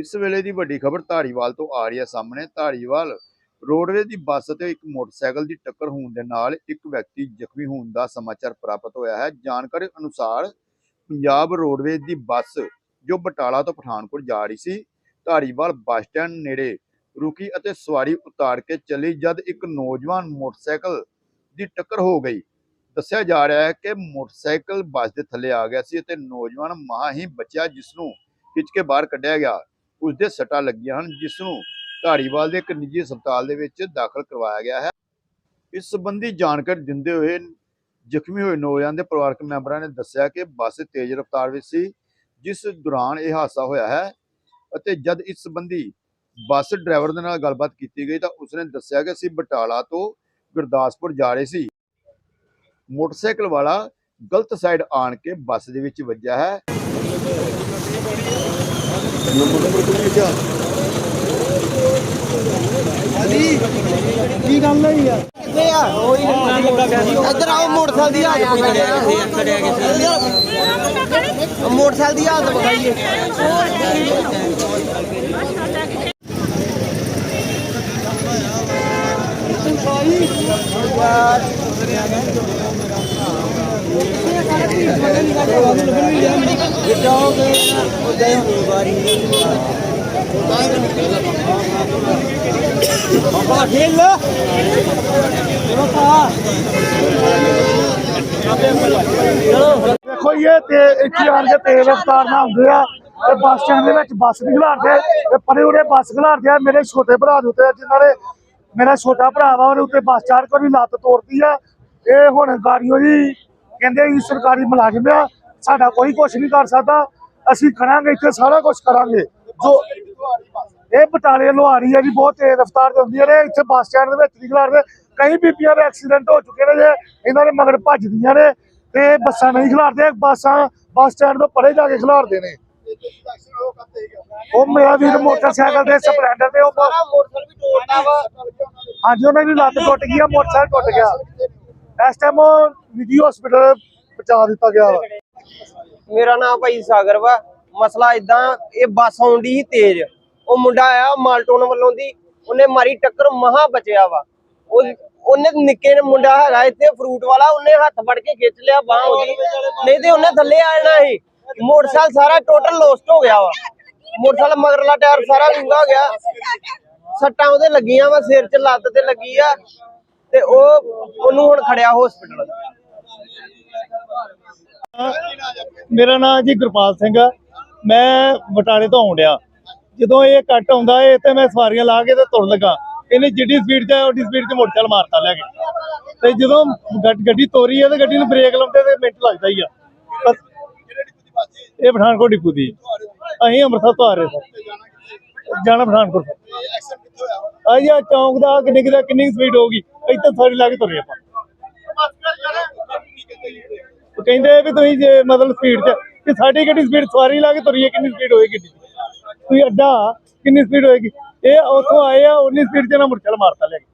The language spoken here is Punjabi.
ਇਸ ਵੇਲੇ ਦੀ ਵੱਡੀ ਖਬਰ ਧਾਰੀਵਾਲ ਤੋਂ ਆ ਰਹੀ ਹੈ ਸਾਹਮਣੇ। ਧਾਰੀਵਾਲ ਰੋਡਵੇਜ਼ ਦੀ ਬੱਸ ਤੇ ਇੱਕ ਮੋਟਰਸਾਈਕਲ ਦੀ ਟੱਕਰ ਹੋਣ ਦੇ ਨਾਲ ਇੱਕ ਵਿਅਕਤੀ ਜ਼ਖਮੀ ਹੋਣ ਦਾ ਸਮਾਚਾਰ ਪ੍ਰਾਪਤ ਹੋਇਆ ਹੈ। ਜਾਣਕਾਰੀ ਅਨੁਸਾਰ ਪੰਜਾਬ ਰੋਡਵੇਜ਼ ਦੀ ਬੱਸ ਜੋ ਬਟਾਲਾ ਤੋਂ ਪਠਾਨਕੋਟ ਜਾ ਰਹੀ ਸੀ, ਧਾਰੀਵਾਲ ਬੱਸ ਸਟੈਂਡ ਨੇੜੇ ਰੁਕੀ ਅਤੇ ਸਵਾਰੀ ਉਤਾਰ ਕੇ ਚਲੀ ਜਦ ਇੱਕ ਨੌਜਵਾਨ ਮੋਟਰਸਾਈਕਲ ਦੀ ਟੱਕਰ ਹੋ ਗਈ। ਦੱਸਿਆ ਜਾ ਰਿਹਾ ਹੈ ਕਿ ਮੋਟਰਸਾਈਕਲ ਬੱਸ ਦੇ ਥੱਲੇ ਆ ਗਿਆ ਸੀ ਅਤੇ ਨੌਜਵਾਨ ਮਹਾ ਹੀ ਬਚਿਆ ਜਿਸ ਨੂੰ ਖਿੱਚ ਕੇ ਬਾਹਰ ਕੱਢਿਆ ਗਿਆ। ਉਸ ਦੇ ਸੱਟਾਂ ਲੱਗੀਆਂ ਹਨ ਜਿਸ ਨੂੰ ਧਾਰੀਵਾਲ ਦੇ ਇੱਕ ਨਿੱਜੀ ਹਸਪਤਾਲ ਦੇ ਵਿੱਚ ਦਾਖਲ ਕਰਵਾਇਆ ਗਿਆ ਹੈ। ਇਸ ਸੰਬੰਧੀ ਜਾਣਕਾਰੀ ਦਿੰਦੇ ਹੋਏ ਜ਼ਖਮੀ ਹੋਏ ਨੌਜਵਾਨ ਦੇ ਪਰਿਵਾਰਕ ਮੈਂਬਰਾਂ ਨੇ ਦੱਸਿਆ ਕਿ ਬੱਸ ਤੇਜ਼ ਰਫ਼ਤਾਰ ਵਿੱਚ ਸੀ, ਜਿਸ ਦੌਰਾਨ ਇਹ ਹਾਦਸਾ ਹੋਇਆ ਹੈ ਅਤੇ ਜਦ ਇਸ ਸੰਬੰਧੀ ਬੱਸ ਡਰਾਈਵਰ ਦੇ ਨਾਲ ਗੱਲਬਾਤ ਕੀਤੀ ਗਈ ਤਾਂ ਉਸਨੇ ਦੱਸਿਆ ਕਿ ਅਸੀਂ ਬਟਾਲਾ ਤੋਂ ਗੁਰਦਾਸਪੁਰ ਜਾ ਰਹੇ ਸੀ। ਮੋਟਰਸਾਈਕਲ ਵਾਲਾ ਗਲਤ ਸਾਈਡ ਆਣ ਕੇ ਬੱਸ ਦੇ ਵਿੱਚ ਵੱਜਿਆ ਹੈ। ਕੀ ਗੱਲ ਹੋਈ ਆ? ਕਿੱਥੇ ਆ? ਇੱਧਰ ਆਓ ਮੋਟਰਸਾਈਕਲ ਦੀ ਹਾਲਤ ਮੋਟਰਸਾਈਕਲ ਦੀ ਹਾਲਤ ਵਿਖਾਈਏ ਬਾਬਾ ਖੇਲ ਲਾ ਦੇਖੋ ਜੀ, ਇਹ ਤੇ ਇੱਥੇ ਆਣ ਕੇ ਤੇਜ਼ ਰਫ਼ਤਾਰ ਨਾਲ ਹੁੰਦੇ ਆ ਤੇ ਬੱਸ ਸਟੈਂਡ ਦੇ ਵਿੱਚ ਬੱਸ ਨਹੀਂ ਖਿਲਾਰਦੇ ਤੇ ਪਰੇ ਉਰੇ ਬੱਸ ਖਿਲਾਰਦੇ ਆ। ਮੇਰੇ ਛੋਟੇ ਭਰਾ ਦੇ ਉੱਤੇ ਜਿਨ੍ਹਾਂ ਨੇ ਮੇਰਾ ਛੋਟਾ ਭਰਾ ਵਾ ਉਹਦੇ ਉੱਤੇ ਬੱਸ ਚਾੜ ਕੇ ਵੀ ਲੱਤ ਤੋੜਦੀ ਆ। ਇਹ ਹੁਣ ਗਾੜੀਓ ਜੀ ਕਹਿੰਦੇ ਜੀ ਸਰਕਾਰੀ ਮੁਲਾਜ਼ਮ ਆ ਸਾਡਾ ਕੋਈ ਕੁਝ ਨਹੀਂ ਕਰ ਸਕਦਾ ਅਸੀਂ ਕਰਾਂਗੇ ਇੱਥੇ ਸਾਰਾ ਕੁਝ ਕਰਾਂਗੇ। ਜੋ ਇਹ ਬਟਾਲੇ ਲੋਹਾਰੀ ਆ ਜੀ ਬਹੁਤ ਤੇਜ਼ ਰਫ਼ਤਾਰ ਤੇ ਹੁੰਦੀ ਨੇ ਇੱਥੇ ਬੱਸ ਸਟੈਂਡ ਦੇ ਵਿੱਚ ਨਹੀਂ ਖਿਲਾਰਦੇ ਕਈ ਬੀਬੀਆਂ ਦੇ ਐਕਸੀਡੈਂਟ ਹੋ ਚੁੱਕੇ ਨੇ ਜੇ ਇਹਨਾਂ ਦੇ ਮਗਰ ਭੱਜਦੀਆਂ ਨੇ ਤੇ ਬੱਸਾਂ ਨਹੀਂ ਖਿਲਾਰਦੇ ਬੱਸਾਂ ਬੱਸ ਸਟੈਂਡ ਤੋਂ ਪਰੇ ਜਾ ਕੇ ਖਿਲਾਰਦੇ ਨੇ। ਉਹ ਮੇਰਾ ਵੀਰ ਮੋਟਰਸਾਈਕਲ ਦੇ ਸਪਲੈਂਡਰ ਤੇ ਉਹ ਹਾਂਜੀ ਉਹਨਾਂ ਦੀ ਲੱਤ ਟੁੱਟ ਗਈ ਆ ਮੋਟਰਸਾਈਕਲ ਟੁੱਟ ਗਿਆ। ਇਸ ਟਾਈਮ ਨਿੱਜੀ ਹਸਪੀਟਲ ਪਹੁੰਚਾ ਦਿੱਤਾ ਗਿਆ ਵਾ। ਮੇਰਾ ਨਾਮ ਭਾਈ ਸਾਗਰ ਵਾ। ਮਸਲਾ ਇਦਾਂ ਇਹ ਬੱਸ ਆਉਂਦੀ ਸੀ ਤੇਜ਼। ਉਹ ਮੁੰਡਾ ਆਇਆ ਮਾਲਟੋਨ ਵੱਲੋਂ ਦੀ, ਉਹਨੇ ਮਾਰੀ ਟੱਕਰ, ਮਹਾ ਬਚਿਆ ਵਾ। ਉਹ, ਉਹਨੇ ਨਿੱਕੇ ਨੇ ਮੁੰਡਾ ਹੈਗਾ ਇੱਥੇ ਫਰੂਟ ਵਾਲਾ, ਉਹਨੇ ਹੱਥ ਫੜ ਕੇ ਖਿੱਚ ਲਿਆ, ਬਾਹ ਉਹਦੀ। ਨਹੀਂ ਤੇ ਉਹਨੇ ਥੱਲੇ ਆ ਜਾਣਾ ਸੀ। ਮੋਟਰਸਾਈਕਲ ਸਾਰਾ ਟੋਟਲ ਲੋਸਟ ਹੋ ਗਿਆ ਵਾ। ਮੋਟਰਸਾਈਕਲ ਮਗਰਲਾ ਟਾਇਰ ਸਾਰਾ ਵਿੰਗਾ ਹੋ ਗਿਆ। ਸੱਟਾਂ ਉਹਦੇ ਲੱਗੀਆਂ ਵਾ, ਸਿਰ 'ਚ ਲੱਤ ਤੇ ਲੱਗੀ ਆ। ਤੇ ਉਹ ਉਹਨੂੰ ਹੁਣ ਖੜਿਆ ਹਸਪੀਟਲ ਮੇਰਾ ਨਾਮ ਜੀ ਗੁਰਪਾਲ ਸਿੰਘ ਆ। ਮੈਂ ਬਟਾਲੇ ਤੋਂ ਆਉਣ ਜਦੋਂ ਇਹ ਕੱਟ ਆਉਂਦਾ ਏ, ਤੇ ਮੈਂ ਸਵਾਰੀਆਂ ਲਾ ਕੇ ਤੇ ਤੁਰਨ ਲੱਗਾ। ਇਹਨੇ ਜਿੱਡੀ ਸਪੀਡ 'ਚ, ਓਡੀ ਸਪੀਡ 'ਚ ਮੋਟਰਸਾਈਕਲ ਮਾਰਤਾ ਲੈ ਕੇ। ਤੇ ਜਦੋਂ ਗੱਡੀ ਤੋਰੀ ਆ ਤੇ ਗੱਡੀ ਨੂੰ ਬ੍ਰੇਕ ਲਾਉਂਦੇ ਤੇ ਮਿੰਟ ਲੱਗਦਾ ਹੀ ਆ। ਬਸ। ਇਹ ਪਠਾਨਕੋਟ ਡਿਪੂ ਦੀ। ਅਸੀਂ ਅੰਮ੍ਰਿਤਸਰ ਤੋਂ ਆ ਰਹੇ ਸਰ ਜਾਣਾ ਪਠਾਨਕੋਟ ਆਈ ਚੌਂਕ ਦਾ ਕਿੰਨੀ ਕੁ ਕਿੰਨੀ ਸਪੀਡ ਹੋਊਗੀ? ਇੱਥੇ ਸਾਰੀ ਲਾ ਕੇ ਤੁਰੇ ਆਪਾਂ। ਉਹ ਕਹਿੰਦੇ ਵੀ ਤੁਸੀਂ ਜੇ ਮਤਲਬ ਸਪੀਡ 'ਚ ਕਿ ਸਾਡੀ ਗੱਡੀ ਸਪੀਡ ਸਵਾਰੀ ਲਾ ਕੇ ਤੁਰੀ ਹੈ ਕਿੰਨੀ ਸਪੀਡ ਹੋਏਗੀ ਗੱਡੀ ਦੀ? ਤੁਸੀਂ ਅੱਡਾ, ਕਿੰਨੀ ਸਪੀਡ ਹੋਏਗੀ? ਇਹ ਉੱਥੋਂ ਆਏ ਆ, ਉਨੀ ਸਪੀਡ 'ਚ ਨਾ ਮੁਰਚਲ ਮਾਰਤਾ ਲੈ ਕੇ।